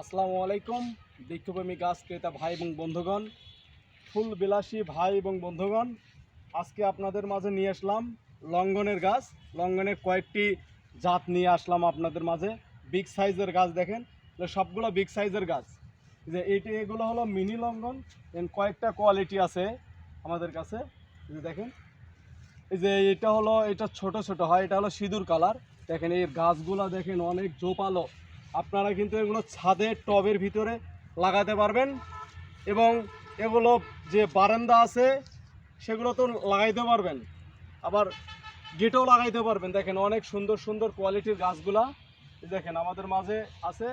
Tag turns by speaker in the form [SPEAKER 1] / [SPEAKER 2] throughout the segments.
[SPEAKER 1] আসসালামু আলাইকুম। বৃক্ষপ্রেমী গাছ ক্রেতা ভাই এবং বন্ধুগণ ফুল বিলাসী ভাই এবং বন্ধুগণ, আজকে আপনাদের মাঝে নিয়ে আসলাম লঙ্ঘনের গাছ। লঙ্ঘনের কয়েকটি জাত নিয়ে আসলাম আপনাদের মাঝে। বিগ সাইজের গাছ দেখেন সবগুলো বিগ সাইজের গাছ। যে এইটি, এগুলো হলো মিনি লঙ্ঘন কয়েকটা কোয়ালিটি আছে আমাদের কাছে। যে দেখেন, এই যে এটা হলো, এটা ছোট ছোট হয়, এটা হলো সিঁদুর কালার। দেখেন এই গাছগুলো দেখেন অনেক জোপালো। আপনারা কিন্তু এগুলো ছাদে, টবের ভিতরে লাগাতে পারবেন। এবং এগুলো যে বারান্দা আছে, সেগুলো তো লাগাইতে পারবেন। আবার গেটেও লাগাইতে পারবেন। দেখেন, অনেক সুন্দর সুন্দর কোয়ালিটির গাছগুলা। দেখেন, আমাদের মাঝে আছে।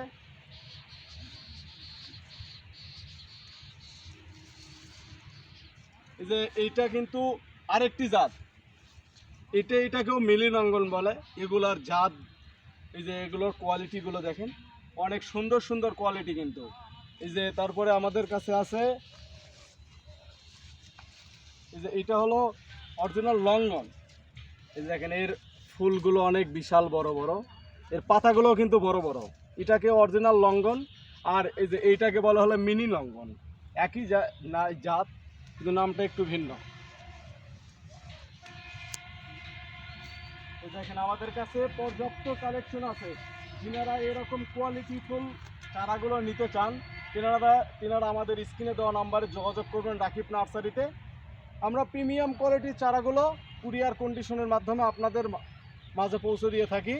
[SPEAKER 1] যে এইটা কিন্তু আরেকটি জাত। এটা এটাকেও মিলিন অঙ্গন বলে। এগুলার জাত এই যে এগুলোর কোয়ালিটিগুলো দেখেন, অনেক সুন্দর সুন্দর কোয়ালিটি কিন্তু। এই যে তারপরে আমাদের কাছে আছে, এই যে এটা হলো অরিজিনাল লঙ্গন। এই যে দেখেন, এর ফুলগুলো অনেক বিশাল বড় বড়। এর পাতাগুলোও কিন্তু বড় বড়। এটাকে অরিজিনাল লঙ্গন আর এই যে এইটাকে বলা হলো মিনি লঙ্গন। একই জাত, কিন্তু নামটা একটু ভিন্ন। দেখেন আমাদের কাছে পর্যাপ্ত কালেকশন আছে। যিনারা এরকম কোয়ালিটি ফুল চারাগুলো নিতে চান, তেনারা তেনারা আমাদের স্ক্রিনে দেওয়া নাম্বারে যোগাযোগ করবেন রাকিব নার্সারিতে। আমরা প্রিমিয়াম কোয়ালিটির চারাগুলো কুরিয়ার কন্ডিশনের মাধ্যমে আপনাদের মাঝে পৌঁছে দিয়ে থাকি।